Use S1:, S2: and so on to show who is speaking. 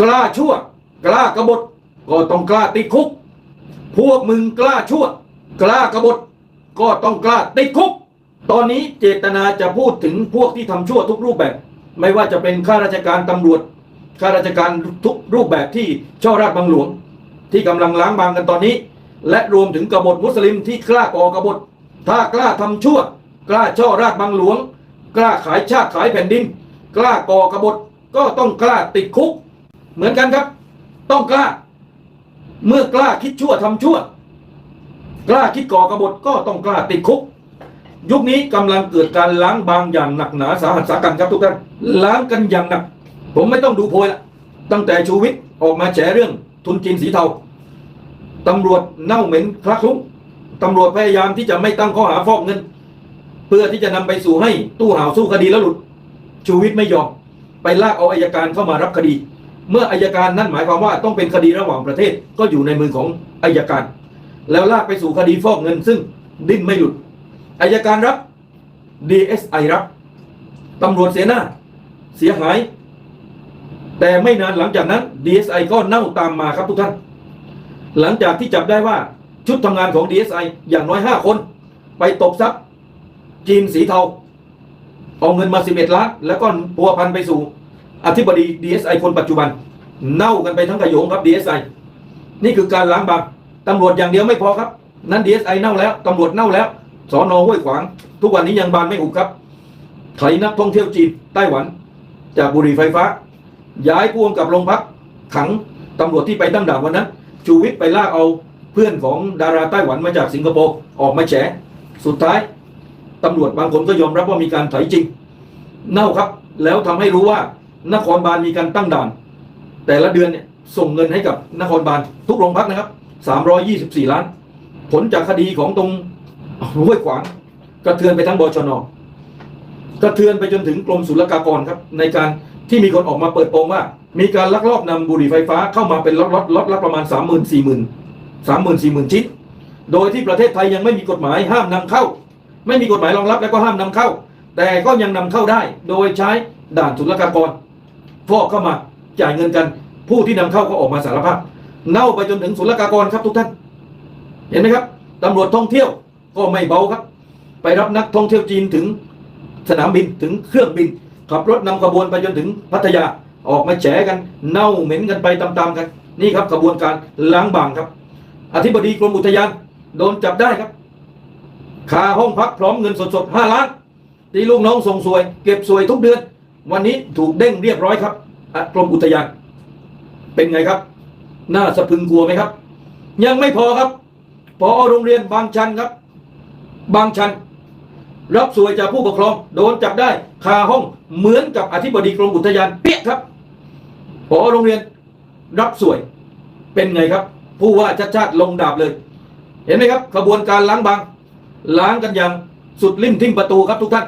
S1: กล้าชั่ว กล้ากบฏก็ต้องกล้าติดคุก พวกมึงกล้าชั่ว กล้ากบฏก็ต้องกล้าติดคุก ตอนนี้เจตนาจะพูดถึงพวกที่ทำชั่วทุกรูปแบบ ไม่ว่าจะเป็นข้าราชการตำรวจข้าราชการทุกรูปแบบที่ช่อราชบังหลวง ที่กำลังล้างบางกันตอนนี้ และรวมถึงกบฏมุสลิมที่กล้าก่อกบฏ ถ้ากล้าทำชั่ว กล้าช่อราชบังหลวง กล้าขายชาติขายแผ่นดิน กล้าก่อกบฏก็ต้องกล้าติดคุก เหมือนกันครับ ต้องกล้า เมื่อกล้าคิดชั่วทำชั่ว กล้าคิดก่อกบฏก็ต้องกล้าติดคุก ยุคนี้กำลังเกิดการล้างบางอย่างหนักหนาสาหัสสากันครับทุกท่านล้างกันอย่างหนัก ผมไม่ต้องดูโพยละตั้งแต่ชูวิทย์ออกมาแฉเรื่องทุนจีนสีเทาตำรวจเน่าเหม็นคลักคลุ้งตำรวจพยายามที่จะไม่ตั้งข้อหาฟอกเงิน เพื่อที่จะนำไปสู่ให้ตู้ห่าวสู้คดีแล้วหลุด ชูวิทย์ไม่ยอม ไปลากเอาอายการเข้ามารับคดี เมื่ออายการนั่นหมายความว่าต้องเป็นคดีระหว่างประเทศก็อยู่ในมือของอายการ แล้วลากไปสู่คดีฟอกเงิน ซึ่งดิ้นไม่หลุดอายการรับ DSI รับตำรวจเสียหน้า เสียหาย แต่ไม่นานหลังจากนั้น DSI ก็เน่าตามมาครับทุกท่าน หลังจากที่จับได้ว่าชุดทำงานของ DSI อย่างน้อย 5 คน ไปตบทรัพย์จีนสีเทา เอาเงินมา 11 ล้านแล้วก็พัวพันไปสู่ อธิบดี DSI คนปัจจุบัน เน่ากันไปทั้งขโยงครับ DSI นี่คือการล้างบางตำรวจอย่างเดียวไม่พอครับ นั้น DSI เน่าแล้วตำรวจเน่าแล้วสอนอห้วยขวาง ทุกวันนี้ยังบานไม่หุบครับไถนักท่องเที่ยวจีนไต้หวัน จากบุรีไฟฟ้า ย้ายพ่วงกับโรงพักขังตำรวจที่ไปตั้งด่านวันนั้นชูวิทย์ไปลากเอาเพื่อนของดาราไต้หวันมาจากสิงคโปร์ออกมาแฉสุดท้ายตำรวจบางคนก็ยอมรับว่ามีการไถจริง เน่าครับ แล้วทำให้รู้ว่า นครบาลมีการตั้งด่าน แต่ละเดือนเนี่ยส่งเงินให้กับนครบาลทุกโรงพักนะครับ 324 ล้าน ผลจากคดีของตรงห้วยขวางกระเทือนไปทั้งบชนกระเทือนไปจนถึงกรมศุลกากรครับ ในการที่มีคนออกมาเปิดโปงว่า มีการลักลอบนำบุหรี่ไฟฟ้าเข้ามาเป็นล็อตล็อตล็อตละประมาณ 3 0 0 0 0 4 0 0 0 0 3 0 0 0 0 4 0 0 0ชิ้น โดยที่ประเทศไทยยังไม่มีกฎหมายห้ามนำเข้า ไม่มีกฎหมายรองรับแล้วก็ห้ามนำเข้า แต่ก็ยังนำเข้าได้ โดยใช้ด่านศุลกากร ฟอกเข้ามาจ่ายเงินกัน ผู้ที่นำเข้าก็ออกมาสารภาพ เน่าไปจนถึงศุลกากรครับทุกท่าน เห็นไหมครับตำรวจท่องเที่ยวก็ไม่เบาครับ ไปรับนักท่องเที่ยวจีนถึงสนามบินถึงเครื่องบิน ขับรถนำขบวนไปจนถึงพัทยาออกมาแฉกัน เน่าเหม็นกันไปตามๆกัน นี่ครับขบวนการล้างบางครับ อธิบดีกรมอุทยานโดนจับได้ครับคาห้องพักพร้อมเงินสดๆห้าล้าน ที่ลูกน้องส่งสวย เก็บสวยทุกเดือน วันนี้ถูกเด้งเรียบร้อยครับกรมอุทยานเป็นไงครับ น่าสะพึงกลัวไหมครับ ยังไม่พอครับพอโรงเรียนบางชันครับ บางชัน รับสวยจากผู้ปกครอง โดนจับได้คาห้องเหมือนกับอธิบดีกรมอุทยานเปี้ยครับพอโรงเรียนรับสวยเป็นไงครับ ผู้ว่าชัดชาติลงดาบเลย เห็นไหมครับขบวนการล้างบาง ล้างกันอย่างสุดลิ่มทิ่มประตูครับทุกท่าน